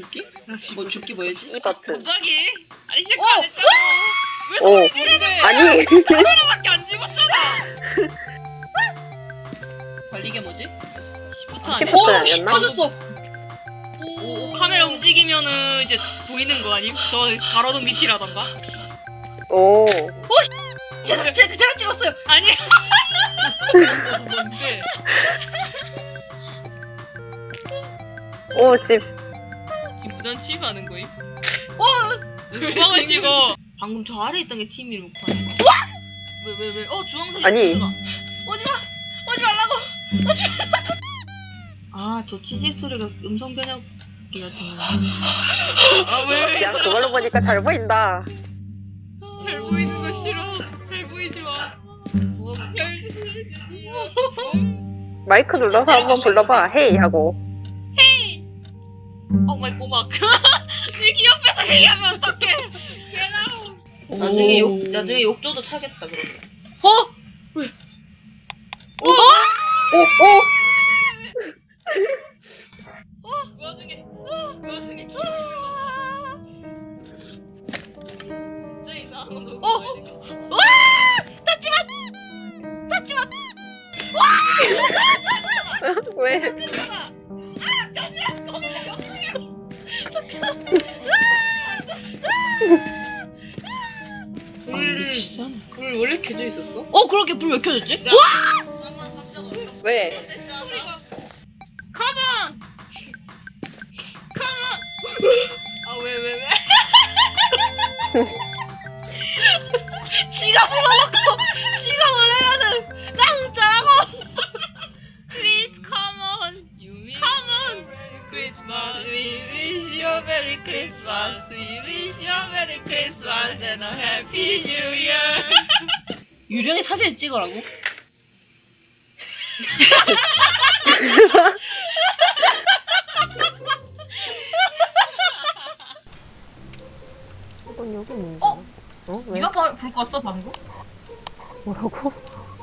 죽기? 뭐 죽기 뭐였지? 이 버튼. 갑자기? 아니 시작 어! 안 했잖아. 왜 오. 소리 지르는데? 아니. 카메라밖에 안 집었잖아. 관리게 뭐지? 시프트 아니야? 시프트 아니었나? 빠졌어. 오, 카메라 움직이면은 이제 보이는 거 아님? 저 가로등 밑이라던가? 오. 제가 제가 제가 찍었어요. 아니. 뭔데? 오, 집. 이 무단침 하는 거임? 와! 누방을 찍어? 방금 저 아래 있던 게 팀 이름 아니야? 왜, 왜, 왜? 어, 주황색. 아니. 오지 마! 오지 말라고! 오지 말라고! 아, 저 치직 소리가 음성 변형기 같은 거. 아, 왜? 야, 그걸로 보니까 잘 보인다. 잘 보이는 거 싫어. 잘 보이지 마. 마이크 눌러서 한번 불러봐. 헤이 하고. 어, 마이 꼬막. 내 귀옆에서 얘기하면 어떡해. Out. 나중에 욕, 나중에 욕조도 차겠다, 그러면. 어? 왜? 어? 오, 오! 어? 그 와중에, 어? 그 와중에 기분이 진짜 이상한 거 녹음 어? 와! 닫지 마! 닫지 마! 왜? 닫지 마! 불, 불 원래 켜져 있었어? 어 그렇게 불 왜 켜졌지? 왜? 가만! 가만! 아, 왜, 왜, 왜? 지 Christmas, we wish you a Merry Christmas. We wish you a Merry Christmas and a Happy New Year. 유령이 사진 찍으라고? 이건 여기 뭔지. 어? 어? 왜? 네가 바- 불 껐어 방금? 뭐라고?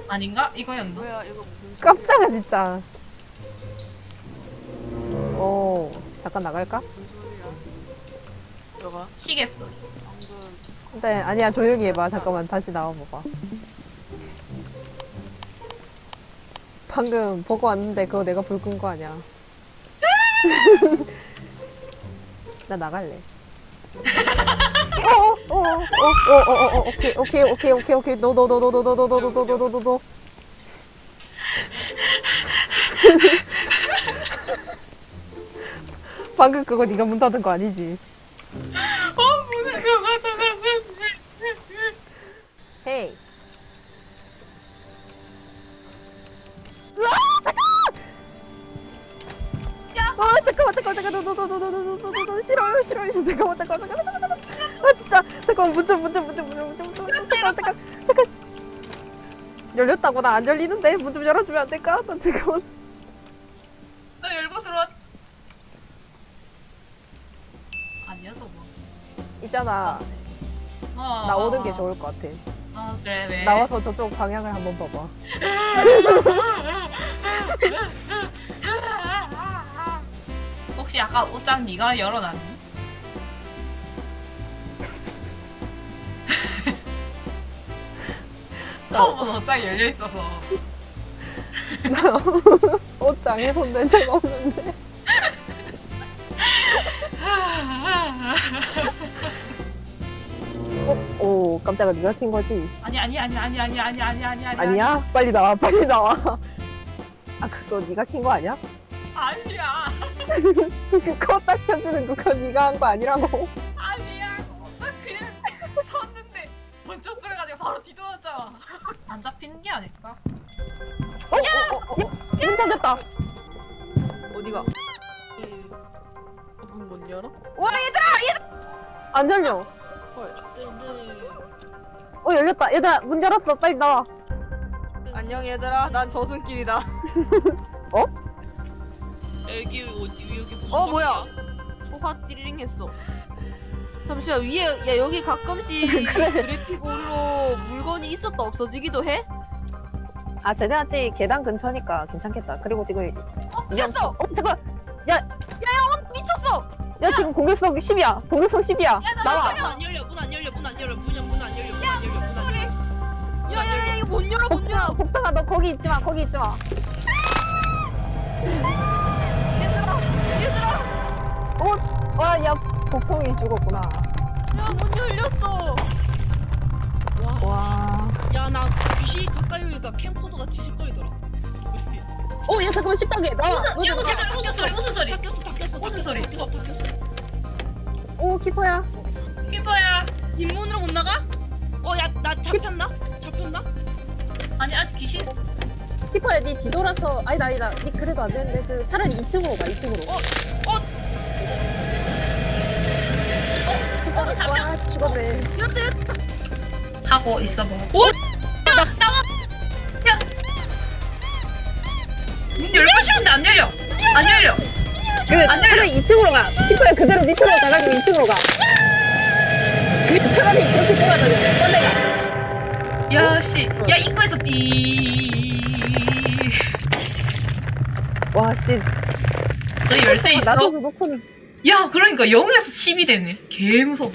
아닌가? 이거였나? 뭐야 이거 무슨 깜짝아, 진짜. 오, 잠깐 나갈까? 소리야? 들어가. 시겠어. 방금 근데 아니야, 조용히 해봐. 잠깐만, 다시 나와봐봐. 방금 보고 왔는데 그거 내가 불끈 거 아니야. 나 나갈래. 어어어어어어어어 오케이 오케이 오케이 오케이 오케이 노노노노노노노노노노노노 방금 그거 네가 문 닫은 거 아니지? 어, 문을 닫아놨네. 헤이. 아 잠깐만! 잠깐만 잠깐만 노노노노노노노노노 싫어요 싫어요. 잠깐만 잠깐만 잠깐만 잠깐만 아 진짜. 잠깐만 문좀 문좀 문좀 문좀 문좀 문좀 잠깐 잠깐 잠깐 열렸다고? 나 안 열리는데? 문 좀 열어주면 안 될까? 나 잠깐만 있잖아 어, 나오는 어, 게 어. 좋을 것 같아 아 그래 왜? 나와서 저쪽 방향을 한번 봐봐 혹시 아까 옷장 네가 열어놨니? 처음부터 옷장이 열려 있어서. 옷장에 손댄 적 없는데 네가 킨 거지? 아니 아니 아니 아니 아니 아니 아니 아니 아니 아니야? 빨리 나와 빨리 나와 아 그거 네가 킨 거 아니야? 아니야 그거 딱 켜주는 그거 네가 한 거 아니라고 아니야 나 그냥 섰는데 번쩍 그래가지고 바로 뒤돌았잖아 안 잡히는 게 아닐까? 어? 어? 어? 어? 문 잠겼다 어디가? 문못 열어? 안 열려 헐 어 열렸다. 얘들아 문 열었어. 빨리 나와. 안녕 얘들아. 난 저승길이다. 여기 어디 여기 어, 뭐야? 호화 띠리링 했어. 잠시만 위에 야 여기 가끔씩 그래. 그래픽으로 물건이 있었다 없어지기도 해? 아 쟤네 아직 계단 근처니까 괜찮겠다. 그리고 지금 어 깼어! 어 잠깐 미쳤어! 야 지금 공격성 10이야. 공격성 10이야. 나와. 문 안 열려 문 안 열려 문 안 열려. 문안 열려 문안 열려 문안 열려 야야야 이거 못 열어 못 복숭아 열어. 복숭아 너 거기 있지 마 거기 있지 마 얘들아 얘들아. 와야 복통이 죽었구나 야못 열렸어. 와 야 나 귀신 가까이 오니까 캠코더가 지직거리더라 어, 야, 잠깐만, 10단계. 나와. 야 무슨 소리 무슨 소리 다 꼈어 무슨 소리? 오, 키퍼야. 키퍼야 뒷문으로 못 나가? 나 잡혔나? 잡혔나? 아니 아직 귀신 키퍼야, 니 뒤돌아서. 아니다, 아니다. 니 그래도 안 되는데. 그, 차라리 2층으로 가, 2층으로. 어, 어. 10단계. 와, 죽었네. 하고 있어봐 문 열고 싶은데 안 열려 안 열려 그래, 안 열려. 차라리 2층으로 가. 키퍼야, 그대로 밑으로 가가지고 2층으로 가. 그, 차라리 그렇게 돌아다녀. 뻔내가. 야 씨 야 입구에서 삐 와, 씨. 너 열쇠 있어? 놔둬서 놓고는. 야 그러니까 0에서 10이 되네 개 무서워